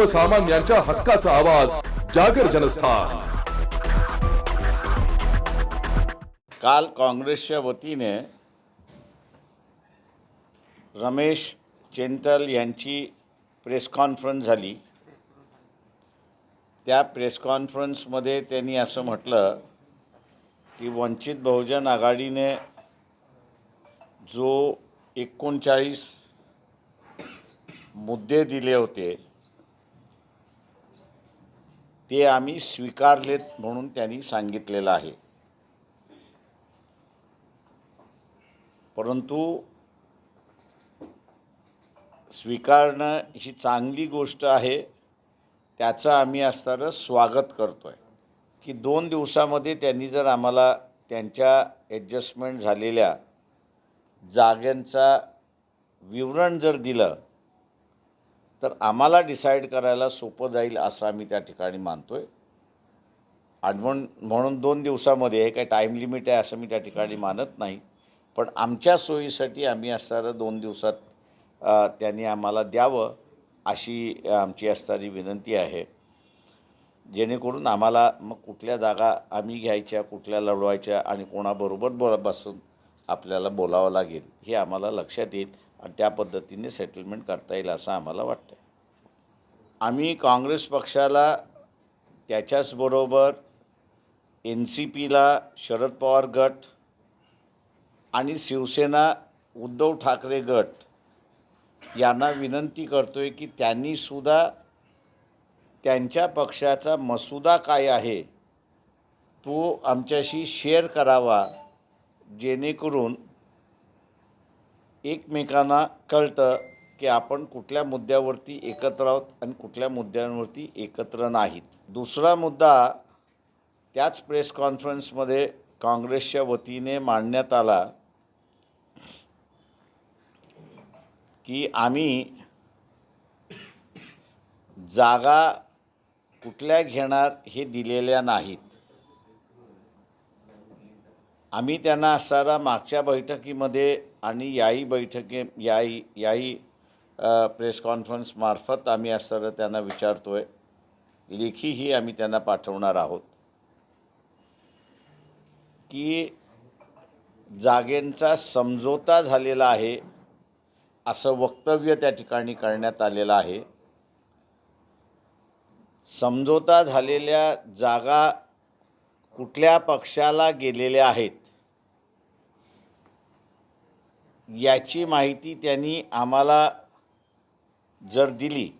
सर्वसामान्यांच्या हक्काचा आवाज जागर जनस्थान. काल काँग्रेसच्या वतीने रमेश चेंतल यांची प्रेस कॉन्फरन्स झाली. त्या प्रेस कॉन्फरन्समध्ये त्यांनी असं म्हटलं की वंचित बहुजन आघाडीने जो एकोणचाळीस मुद्दे दिले होते ते आम्ही स्वीकारलेत म्हणून त्यांनी सांगितलेलं आहे. परंतु स्वीकारणं ही चांगली गोष्ट आहे त्याचं आम्ही असणारं स्वागत करतो आहे की दोन दिवसामध्ये त्यांनी जर आम्हाला त्यांच्या ॲडजस्टमेंट झालेल्या जाग्यांचा विवरण जर दिलं तर आम्हाला डिसाईड करायला सोपं जाईल असं आम्ही त्या ठिकाणी मानतो आहे आणि म्हणून म्हणून दोन दिवसामध्ये हे काही टाईम लिमिट आहे असं मी त्या ठिकाणी मानत नाही. पण आमच्या सोयीसाठी आम्ही असणारं दोन दिवसात त्यांनी आम्हाला द्यावं अशी आमची असणारी विनंती आहे. जेणेकरून आम्हाला मग कुठल्या जागा आम्ही घ्यायच्या कुठल्या लढवायच्या आणि कोणाबरोबर बोला बसून आपल्याला बोलावं लागेल हे आम्हाला लक्षात येईल आणि त्या पद्धतीने सेटलमेंट करता येईल असं आम्हाला वाटतं. आम्ही काँग्रेस पक्षाला त्याच्याचबरोबर एन सी पीला शरद पवार गट आणि शिवसेना उद्धव ठाकरे गट यांना विनंती करतो आहे की त्यांनीसुद्धा त्यांच्या पक्षाचा मसुदा काय आहे तो आमच्याशी शेअर करावा जेणेकरून एकमेकांना कळतं की आपण कुठल्या मुद्द्यावरती एकत्र आहोत आणि कुठल्या मुद्द्यांवरती एकत्र नाहीत. दुसरा मुद्दा त्याच प्रेस कॉन्फरन्समध्ये काँग्रेसच्या वतीने मांडण्यात आला की आम्ही जागा कुठल्या घेणार हे दिलेल्या नाहीत. आम्ही त्यांना असणारा मागच्या बैठकीमध्ये आणि याही बैठकी याही याही प्रेस कॉन्फरन्समार्फत आम्ही असं त्यांना विचारतो आहे लेखीही आम्ही त्यांना पाठवणार आहोत. की जागेंचा समझोता झालेला आहे असं वक्तव्य त्या ठिकाणी करण्यात आलेलं आहे. समझोता झालेल्या जागा कुठल्या पक्षाला गेलेल्या आहेत याची माहिती त्यांनी आम्हाला जर दिली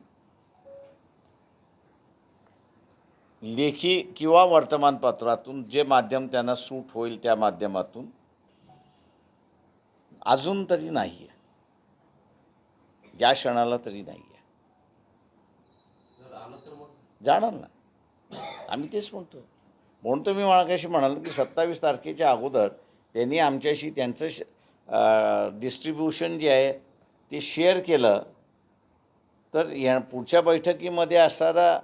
लेखी किंवा वर्तमानपत्रातून जे माध्यम त्यांना सूट होईल त्या माध्यमातून अजून तरी नाही आहे या क्षणाला तरी नाही आहे जाणार ना. आम्ही तेच म्हणतो. म्हणतो मी मागाशी म्हणालो की सत्तावीस तारखेच्या अगोदर त्यांनी आमच्याशी त्यांचं डिस्ट्रीब्युशन जे आहे ते शेअर केलं. तर या पुढच्या बैठकीमध्ये असणारा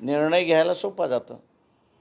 निर्णय घ्यायला सोपा जातं.